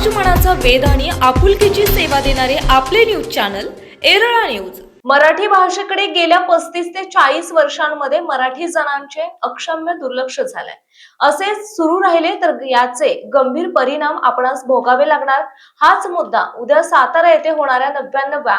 समाजमनाचा वेद आणि आपुलकीची सेवा देणारे आपले न्यूज चॅनल एरळा न्यूज मराठी भाषेकडे गेल्या पस्तीस ते चाळीस वर्षांमध्ये मराठी जणांचे अक्षम्य दुर्लक्ष झालंय. असेच सुरू राहिले तर याचे गंभीर परिणाम आपणास भोगावे लागणार. हाच मुद्दा उद्या सातारा येथे होणाऱ्या नव्याण्णव्या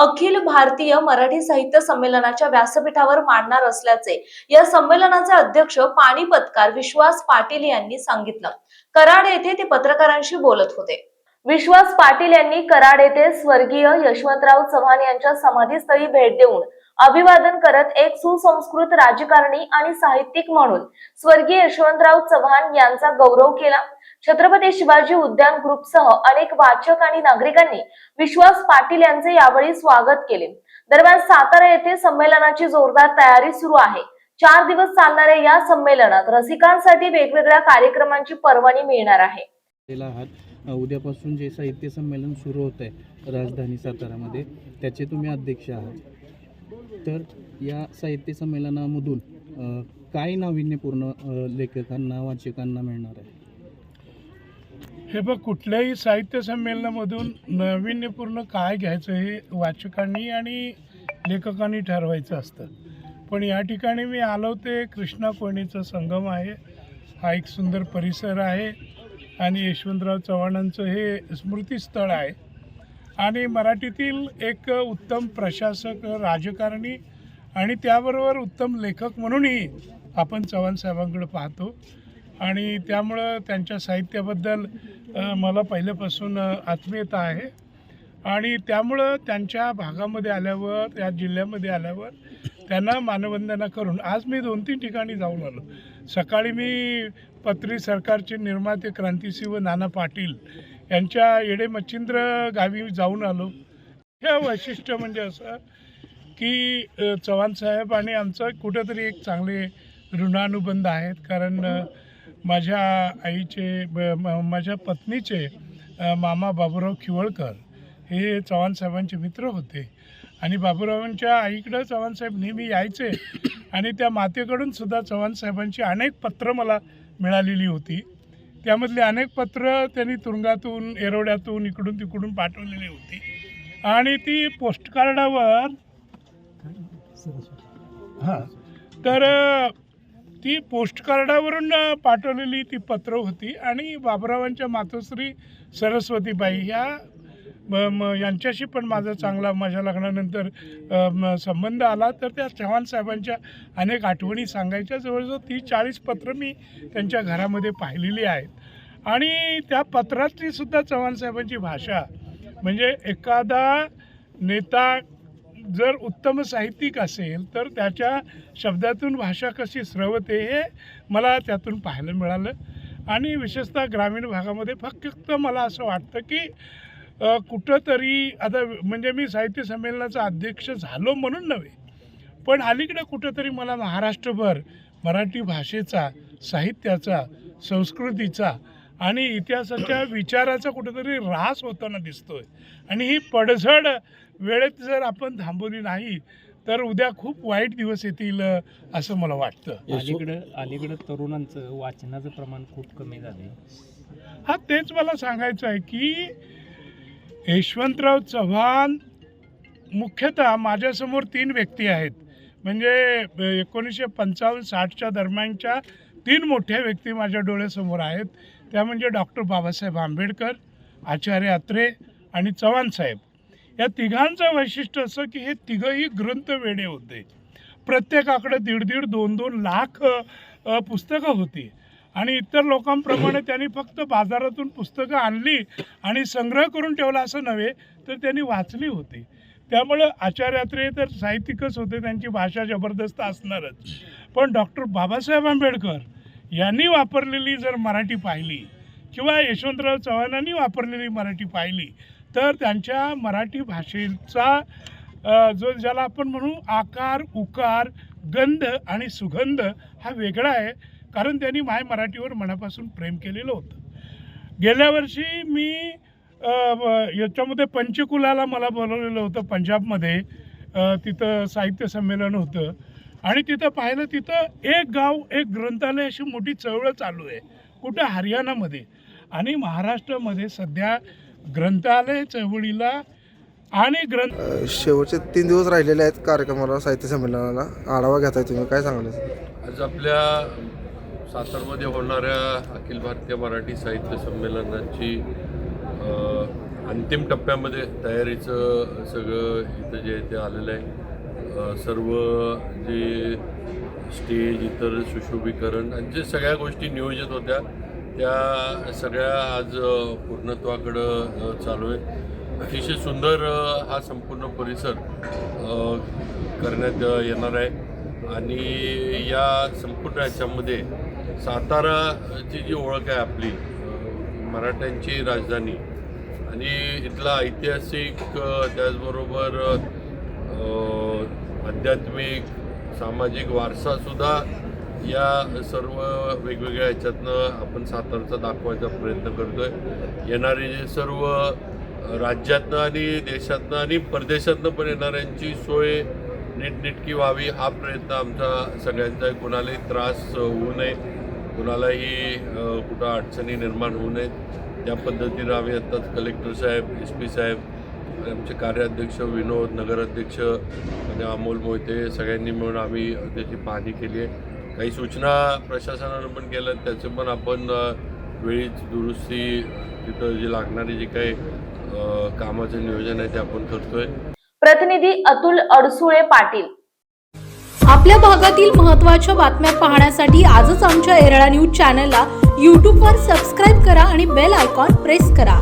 अखिल भारतीय मराठी साहित्य संमेलनाच्या व्यासपीठावर मांडणार असल्याचे या संमेलनाचे अध्यक्ष पाणीपतकार विश्वास पाटील यांनी सांगितलं. कराड येथे ते पत्रकारांशी बोलत होते. विश्वास पाटील यांनी कराड येथे स्वर्गीय यशवंतराव चव्हाण यांच्या समाधीस्थळी भेट देऊन अभिवादन करत एक सुसंस्कृत राजकारणी आणि साहित्यिक म्हणून स्वर्गीय यशवंतराव चव्हाण यांचा गौरव केला. छत्रपती शिवाजी उद्यान ग्रुपसह अनेक वाचक आणि नागरिकांनी विश्वास पाटील यांचे यावेळी स्वागत केले. दरम्यान सातारा येथे संमेलनाची जोरदार तयारी सुरू आहे. चार दिवस चालणाऱ्या या संमेलनात रसिकांसाठी वेगवेगळ्या कार्यक्रमांची पर्वणी मिळणार आहे. उद्यापासून जे साहित्य संमेलन सुरू होत आहे राजधानी सातारामध्ये त्याचे तुम्ही अध्यक्ष आहात. तर या साहित्य संमेलनामधून काय नाविन्यपूर्ण लेखकांना वाचकांना मिळणार आहे? हे बघ कुठल्याही साहित्य संमेलनामधून नाविन्यपूर्ण काय घ्यायचं हे वाचकांनी आणि लेखकांनी ठरवायचं असतं. पण या ठिकाणी मी आलो ते कृष्णा कोयणीचा संगम आहे. हा एक सुंदर परिसर आहे आणि यशवंतराव चव्हाणांचं हे स्मृतीस्थळ आहे. आणि मराठीतील एक उत्तम प्रशासक राजकारणी आणि त्याबरोबर उत्तम लेखक म्हणूनही आपण चव्हाण साहेबांकडे पाहतो. आणि त्यामुळं त्यांच्या साहित्याबद्दल मला पहिल्यापासून आत्मीयता आहे. आणि त्यामुळं त्यांच्या भागामध्ये आल्यावर या जिल्ह्यामध्ये आल्यावर त्यांना मानवंदना करून आज मी दोन तीन ठिकाणी जाऊन आलो. सकाळी मी पत्री सरकारचे निर्माते क्रांतिसिंह नाना पाटील यांच्या येडे मच्छिंद्र गावी जाऊन आलो. हे वैशिष्ट्य म्हणजे असं की चव्हाण साहेब आणि आमचं कुठंतरी एक चांगले ऋणानुबंध आहेत. कारण माझ्या आईचे ब- म- माझ्या पत्नीचे मामा बाबूराव खिवळकर हे चव्हाण साहेबांचे मित्र होते. आणि बाबूरावांच्या आईकडं चव्हाणसाहेब नेहमी यायचे आणि त्या मातेकडून सुद्धा चव्हाण साहेबांची अनेक पत्रं मला मिळालेली होती. त्यामधली अनेक पत्र त्यांनी तुरुंगातून एरोड्यातून इकडून तिकडून पाठवलेली होती. आणि ती पोस्टकार्डावर हां. तर ती पोस्टकार्डावरून पाठवलेली ती पत्र होती आणि बाबरावांच्या मातोश्री सरस्वतीबाई ह्या म- यांच्याशी पण माझा चांगला माझ्या लग्नानंतर संबंध आला. तर त्या चव्हाण साहेबांच्या अनेक आठवणी सांगायच्या. जवळजवळ ती चाळीस पत्र मी त्यांच्या घरामध्ये पाहिलेली आहेत. आणि त्या पत्रातली सुद्धा चव्हाण साहेबांची भाषा म्हणजे एखादा नेता जर उत्तम साहित्यिक असेल तर त्याच्या शब्दातून भाषा कशी स्रवते हे मला त्यातून पाहायला मिळालं. आणि विशेषतः ग्रामीण भागामध्ये फक्त मला असं वाटतं की कुठंतरी आता म्हणजे मी साहित्य संमेलनाचा अध्यक्ष झालो म्हणून नव्हे पण अलीकडे कुठंतरी मला महाराष्ट्रभर मराठी भाषेचा साहित्याचा संस्कृतीचा आणि इतिहासाच्या विचाराचा कुठंतरी ऱ्हास होताना दिसतोय. आणि ही पडझड वेळेत जर आपण थांबवली नाही तर उद्या खूप वाईट दिवस येतील असं मला वाटतं. अलीकडं अलीकडं तरुणांचं वाचनाचं प्रमाण खूप कमी झालं हा तेच मला सांगायचं आहे की यशवंतराव चव्हाण मुख्यतः माझ्यासमोर तीन व्यक्ती आहेत. म्हणजे एकोणीसशे पंचावन्न साठच्या दरम्यानच्या तीन मोठ्या व्यक्ती माझ्या डोळ्यासमोर आहेत. त्या म्हणजे डॉक्टर बाबासाहेब आंबेडकर आचार्य अत्रे आणि चव्हाण साहेब. या तिघांचं वैशिष्ट्य असं की हे तिघंही ग्रंथ वेडे होते. प्रत्येकाकडे दीड दीड दोन दोन लाख पुस्तकं होती. आणि इतर लोकांप्रमाणे त्यांनी फक्त बाजारातून पुस्तकं आणली आणि संग्रह करून ठेवला असं नव्हे तर त्यांनी वाचली होती. त्यामुळं आचार्यात्रे तर साहित्यिकच होते त्यांची भाषा जबरदस्त असणारच. पण डॉक्टर बाबासाहेब आंबेडकर यांनी वापरलेली जर मराठी पाहिली किंवा यशवंतराव चव्हाणांनी वापरलेली मराठी पाहिली तर त्यांच्या मराठी भाषेचा जो ज्याला आपण म्हणू आकार उकार गंध आणि सुगंध हा वेगळा आहे कारण त्यांनी माय मराठीवर मनापासून प्रेम केलेलं होतं. गेल्या वर्षी मी याच्यामध्ये पंचकुलाला मला बोलवलेलं होतं पंजाबमध्ये तिथं साहित्य संमेलन होतं. आणि तिथं पाहिलं तिथं एक गाव एक ग्रंथालय अशी मोठी चळवळ चालू आहे कुठं हरियाणामध्ये. आणि महाराष्ट्रामध्ये सध्या ग्रंथालय चळवळीला आणि ग्रंथ शेवटचे तीन दिवस राहिलेले आहेत कार्यक्रमाला साहित्य संमेलनाला. आढावा घेताय तुम्ही. काय सांगाल? आज आपल्या सातारमध्ये होणाऱ्या अखिल भारतीय मराठी साहित्य संमेलनाची अंतिम टप्प्यामध्ये तयारीचं सगळं इथं जे आहे ते आलेलं आहे. सर्व जे स्टेज इतर सुशोभीकरण आणि जे सगळ्या गोष्टी नियोजित होत्या त्या सगळ्या आज पूर्णत्वाकडं चालू आहे. अतिशय सुंदर हा संपूर्ण परिसर करण्यात येणार आहे. आणि या संपूर्ण ह्याच्यामध्ये साताराची जी ओळख आहे आपली मराठ्यांची राजधानी आणि इथला ऐतिहासिक त्याचबरोबर आध्यात्मिक सामाजिक वारसासुद्धा या सर्व वेगवेगळ्या ह्याच्यातनं आपण सातारचा दाखवायचा प्रयत्न करतोय. येणारे जे सर्व राज्यातनं आणि देशातनं आणि परदेशातनं पण येणाऱ्यांची सोय नीटनेटकी व्हावी हा प्रयत्न आमचा सगळ्यांचा आहे कुणालाही त्रास होऊ नये. कुणालाही कुठं अडचणी निर्माण होऊ नयेत. त्या पद्धतीनं आम्ही आत्ताच collector saheb S P saheb आमचे कार्याध्यक्ष विनोद नगराध्यक्ष आणि अमोल मोहिते सगळ्यांनी मिळून आम्ही त्याची पाहणी केली आहे. काही सूचना प्रशासनानं पण केल्या त्याचं पण आपण वेळीच दुरुस्ती तिथं जी लागणारी जी काही कामाचं नियोजन आहे ते आपण करतोय. प्रतिनिधी अतुल अडसुळे पाटील. आपल्या भागातील महत्त्वाच्या बातम्या पाहण्यासाठी आजच आमच्या एरळा न्यूज चॅनलला यूट्यूबवर सबस्क्राईब करा आणि बेल आयकॉन प्रेस करा.